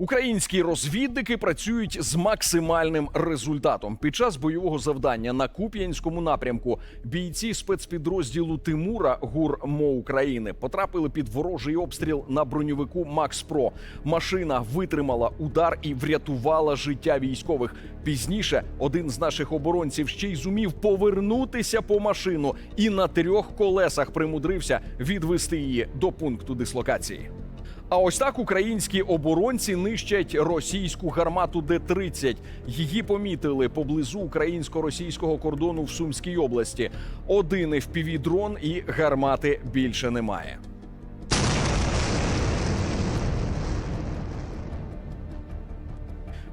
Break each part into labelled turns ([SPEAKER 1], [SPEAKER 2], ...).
[SPEAKER 1] Українські розвідники працюють з максимальним результатом. Під час бойового завдання на Куп'янському напрямку бійці спецпідрозділу Тимура ГУР МО України потрапили під ворожий обстріл на броньовику Макс Про. Машина витримала удар і врятувала життя військових. Пізніше один з наших оборонців ще й зумів повернутися по машину і на трьох колесах примудрився відвести її до пункту дислокації. А ось так українські оборонці нищать російську гармату Д-30. Її помітили поблизу українсько-російського кордону в Сумській області. Один FPV-дрон і гармати більше немає.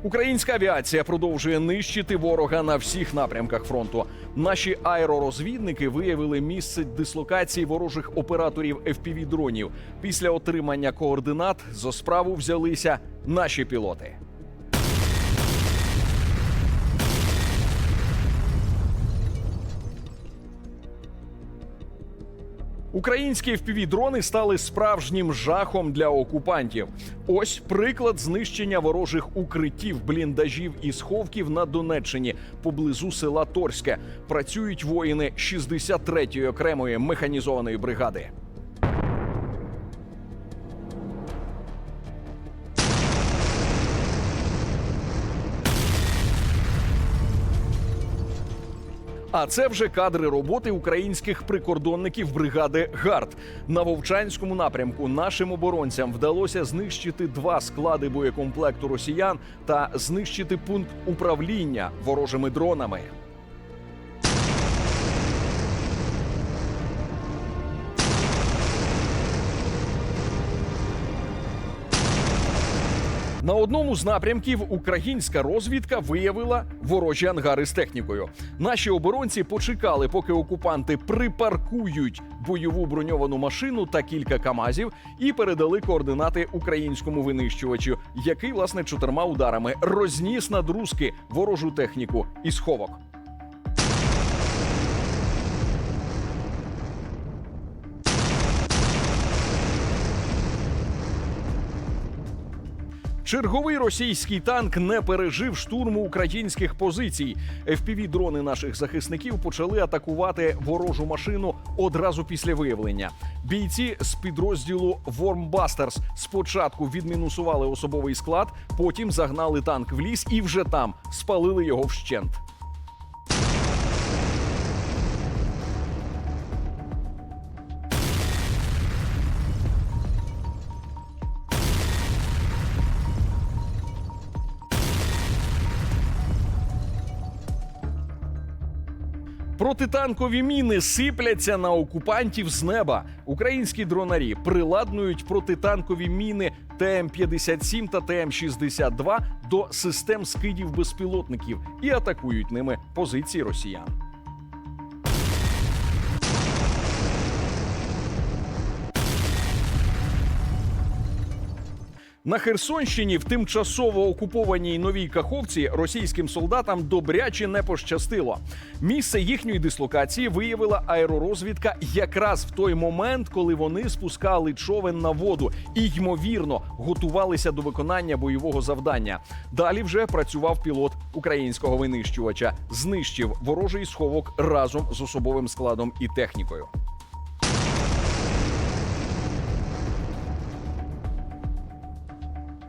[SPEAKER 1] Українська авіація продовжує нищити ворога на всіх напрямках фронту. Наші аеророзвідники виявили місце дислокації ворожих операторів FPV-дронів. Після отримання координат за справу взялися наші пілоти. Українські FPV-дрони стали справжнім жахом для окупантів. Ось приклад знищення ворожих укриттів, бліндажів і сховків на Донеччині поблизу села Торське. Працюють воїни 63-ї окремої механізованої бригади. А це вже кадри роботи українських прикордонників бригади ГАРД. На Вовчанському напрямку нашим оборонцям вдалося знищити два склади боєкомплекту росіян та знищити пункт управління ворожими дронами. На одному з напрямків українська розвідка виявила ворожі ангари з технікою. Наші оборонці почекали, поки окупанти припаркують бойову броньовану машину та кілька камазів, і передали координати українському винищувачу, який власне чотирма ударами розніс над руски ворожу техніку і сховок. Черговий російський танк не пережив штурму українських позицій. fpv дрони наших захисників почали атакувати ворожу машину одразу після виявлення. Бійці з підрозділу Вормбастерс спочатку відмінусували особовий склад, потім загнали танк в ліс і вже там спалили його вщент. Протитанкові міни сипляться на окупантів з неба. Українські дронарі приладнують протитанкові міни ТМ-57 та ТМ-62 до систем скидів безпілотників і атакують ними позиції росіян. На Херсонщині в тимчасово окупованій новій Каховці російським солдатам добряче не пощастило. Місце їхньої дислокації виявила аеророзвідка якраз в той момент, коли вони спускали човен на воду і ймовірно готувалися до виконання бойового завдання. Далі вже працював пілот українського винищувача, знищив ворожий сховок разом з особовим складом і технікою.